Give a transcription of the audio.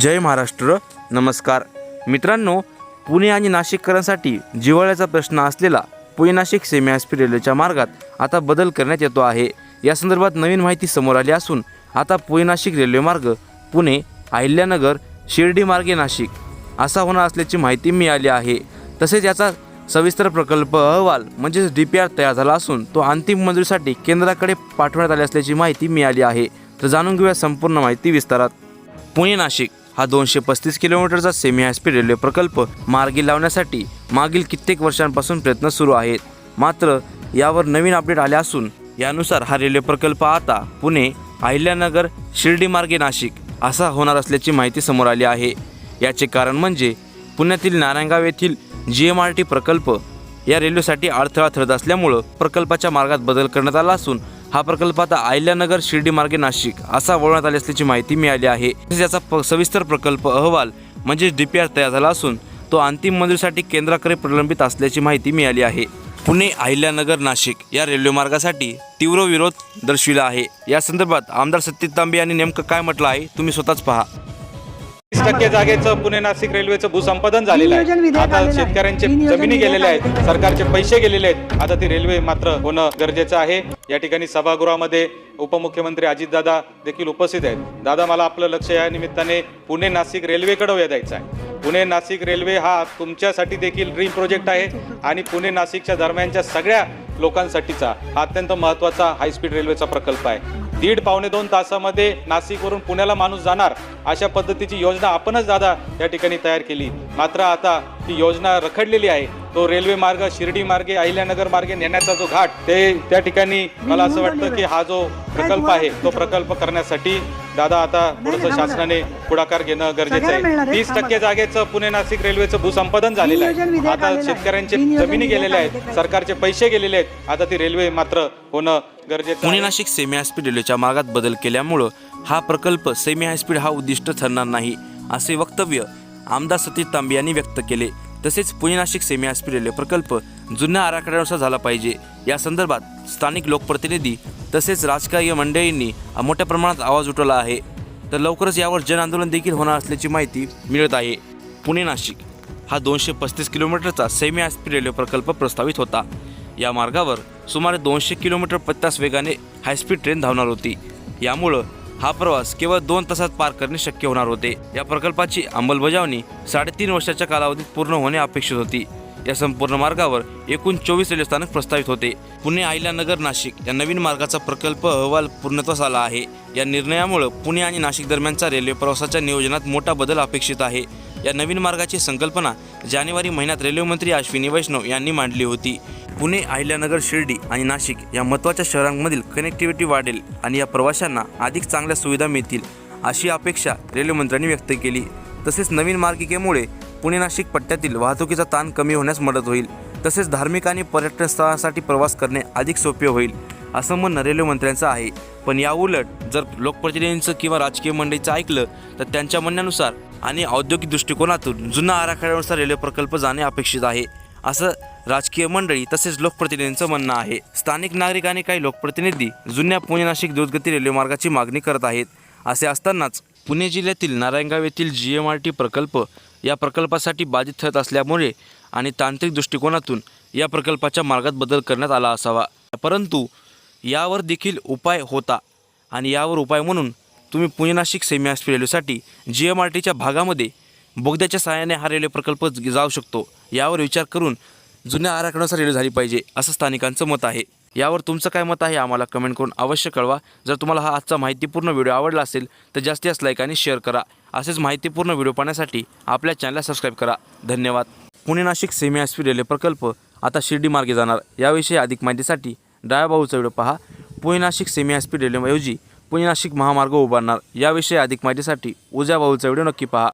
जय महाराष्ट्र. नमस्कार. मित्रांनो पुणे आणि नाशिककरांसाठी जिव्हाळ्याचा प्रश्न असलेला पुणे नाशिक सेमी हॅस्पी रेल्वेच्या मार्गात आता बदल करण्यात येतो आहे. या संदर्भात नवीन माहिती समोर आली असून आता पुणे नाशिक रेल्वे मार्ग पुणे अहिल्यानगर शिर्डी मार्गे नाशिक असा होणार असल्याची माहिती मिळाली आहे. तसेच याचा सविस्तर प्रकल्प अहवाल म्हणजेच डी पी आर तयार झाला असून तो अंतिम मंजुरीसाठी केंद्राकडे पाठवण्यात आले असल्याची माहिती मिळाली आहे. तर जाणून घेऊया संपूर्ण माहिती विस्तारात. पुणे नाशिक हा दोनशे पस्तीस किलोमीटरचा सेमी हायस्पीड रेल्वे प्रकल्प मार्गी लावण्यासाठी मागील कित्येक वर्षांपासून प्रयत्न सुरू आहेत. मात्र यावर नवीन अपडेट आले असून यानुसार हा रेल्वे प्रकल्प आता पुणे अहिल्यानगर शिर्डी मार्गे नाशिक असा होणार असल्याची माहिती समोर आली आहे. याचे कारण म्हणजे पुण्यातील नारायणगाव येथील जी एम आर टी प्रकल्प या रेल्वेसाठी अडथळा ठरत असल्यामुळं प्रकल्पाच्या मार्गात बदल करण्यात आला असून हा प्रकल्प आता अहिल्यानगर शिर्डी मार्गे नाशिक असा वळवण्यात आले असल्याची माहिती मिळाली आहे. तसेच याचा प सविस्तर प्रकल्प अहवाल म्हणजेच डी पी आर तयार झाला असून तो अंतिम मंजुरीसाठी केंद्राकडे प्रलंबित असल्याची माहिती मिळाली आहे. पुणे अहिल्यानगर नाशिक या रेल्वे मार्गासाठी तीव्र विरोध दर्शविला आहे. या संदर्भात आमदार सत्तित तांबे यांनी नेमकं काय म्हटलं आहे तुम्ही स्वतःच पहा. टक्के जागेचं पुणे नाशिक रेल्वेचं भूसंपादन झालेलं आहे. आता. शेतकऱ्यांचे जमिनी विधेयक गेलेले आलेलं आहेत सरकारचे पैसे गेलेले आहेत. आता ती रेल्वे मात्र होणं गरजेचं आहे. या ठिकाणी सभागृहामध्ये उपमुख्यमंत्री अजितदादा देखील उपस्थित आहेत. दादा मला आपलं लक्ष या निमित्ताने पुणे नाशिक रेल्वेकडे वेधायचं आहे. पुणे नाशिक रेल्वे हा तुमच्यासाठी देखील ड्रीम प्रोजेक्ट आहे आणि पुणे नाशिकच्या दरम्यानच्या सगळ्या लोकांसाठीचा हा अत्यंत महत्त्वाचा हायस्पीड रेल्वेचा प्रकल्प आहे. दीड पावणे दोन तासामध्ये नाशिकवरून पुण्याला माणूस जाणार अशा पद्धतीची योजना आपणच दादा या ठिकाणी तयार केली. मात्र आता ती योजना रखडलेली आहे. तो रेल्वे मार्ग शिर्डी मार्गे अहिल्यानगर मार्गे नेण्याचा जो घाट ते त्या ठिकाणी मला असं वाटतं की हा जो प्रकल्प आहे तो प्रकल्प करण्यासाठी दादा आता थोडंसं शासनाने पुढाकार घेणं गरजेचं आहे. तीस टक्के जागेचं पुणे नाशिक रेल्वेचं भूसंपादन झालेलं आहे. आता. शेतकऱ्यांचे जमिनी विधेयक गेलेले आलेलं आहेत आहे. सरकारचे पैसे गेलेले आहेत. आता ती रेल्वे मात्र होणं गरजेचं पुणे नाशिक सेमी हायस्पीड रेल्वेच्या मार्गात बदल केल्यामुळं हा प्रकल्प सेमी हायस्पीड हा उद्दिष्ट ठरणार नाही असे वक्तव्य आमदार सतीश तांबे यांनी व्यक्त केले. तसेच पुणे नाशिक सेमी हायस्पीड प्रकल्प जुन्या आराखड्यानुसार झाला पाहिजे. या संदर्भात स्थानिक लोकप्रतिनिधी तसेच राजकीय मंडळींनी मोठ्या प्रमाणात आवाज उठवला आहे. तर लवकरच यावर जन आंदोलन देखील होणार असल्याची माहिती मिळत आहे. पुणे नाशिक हा दोनशे पस्तीस किलोमीटरचा सेमी हायस्पीड रेल्वे प्रकल्प प्रस्तावित होता. या मार्गावर सुमारे दोनशे किलोमीटर पत्तास वेगाने हायस्पीड ट्रेन धावणार होती. यामुळं हा प्रवास केवळ दोन तासात पार करणे शक्य होणार होते. या प्रकल्पाची अंमलबजावणी साडेतीन वर्षाच्या कालावधीत पूर्ण होणे अपेक्षित होती. या संपूर्ण मार्गावर एकूण चोवीस रेल्वे स्थानक प्रस्तावित होते. पुणे अहिल्यानगर नाशिक या नवीन मार्गाचा प्रकल्प अहवाल पूर्णत्वास आला आहे. या निर्णयामुळे पुणे आणि नाशिक दरम्यानचा रेल्वे प्रवासाच्या नियोजनात मोठा बदल अपेक्षित आहे. या नवीन मार्गाची संकल्पना जानेवारी महिन्यात रेल्वे मंत्री अश्विनी वैष्णव यांनी मांडली होती. पुणे अहिल्यानगर शिर्डी आणि नाशिक या महत्त्वाच्या शहरांमधील कनेक्टिव्हिटी वाढेल आणि या प्रवाशांना अधिक चांगल्या सुविधा मिळतील अशी अपेक्षा रेल्वे मंत्र्यांनी व्यक्त केली. तसेच नवीन मार्गिकेमुळे पुणे नाशिक पट्ट्यातील वाहतुकीचा ताण कमी होण्यास मदत होईल. तसेच धार्मिक आणि पर्यटन स्थळासाठी प्रवास करणे अधिक सोपे होईल. असं म्हणणं रेल्वे मंत्र्यांचं आहे. पण याउलट जर लोकप्रतिनिधींचं किंवा राजकीय मंडळीचं ऐकलं तर त्यांच्या म्हणण्यानुसार आणि औद्योगिक दृष्टिकोनातून जुन्या आराखड्यानुसार रेल्वे प्रकल्प जाणे अपेक्षित आहे. असं राजकीय मंडळी तसेच लोकप्रतिनिधींचं म्हणणं आहे. स्थानिक नागरिक आणि काही लोकप्रतिनिधी जुन्या पुणे नाशिक द्रुतगती रेल्वेमार्गाची मागणी करत आहेत. असे असतानाच पुणे जिल्ह्यातील नारायणगाव येथील जी एम आर टी प्रकल्प या प्रकल्पासाठी बाधित ठरत असल्यामुळे आणि तांत्रिक दृष्टिकोनातून या प्रकल्पाच्या मार्गात बदल करण्यात आला असावा. परंतु यावर देखील उपाय होता. आणि यावर उपाय म्हणून तुम्ही Pune Nashik semi high speed रेल्वेसाठी जी एम आर टीच्या भागामध्ये बोगद्याच्या सहाय्याने हा रेल्वे प्रकल्प जाऊ शकतो. यावर विचार करून जुन्या आराखड्यानुसार रेल्वे झाली पाहिजे असं स्थानिकांचं मत आहे. यावर तुमचं काय मत आहे आम्हाला कमेंट करून अवश्य कळवा. जर तुम्हाला हा आजचा माहितीपूर्ण व्हिडिओ आवडला असेल तर जास्तीत जास्त लाईक आणि शेअर करा. असेच माहितीपूर्ण व्हिडिओ पाहण्यासाठी आपल्या चॅनलला सबस्क्राईब करा. धन्यवाद. Pune Nashik semi high speed railway प्रकल्प आता शिर्डी मार्गे जाणार. याविषयी अधिक माहितीसाठी डाव्या भाऊचा व्हिडिओ पहा. Pune Nashik semi high speed रेल्वेऐवजी Pune Nashik महामार्ग उभारणार. याविषयी अधिक माहितीसाठी उजव्या भाऊचा व्हिडिओ नक्की पहा.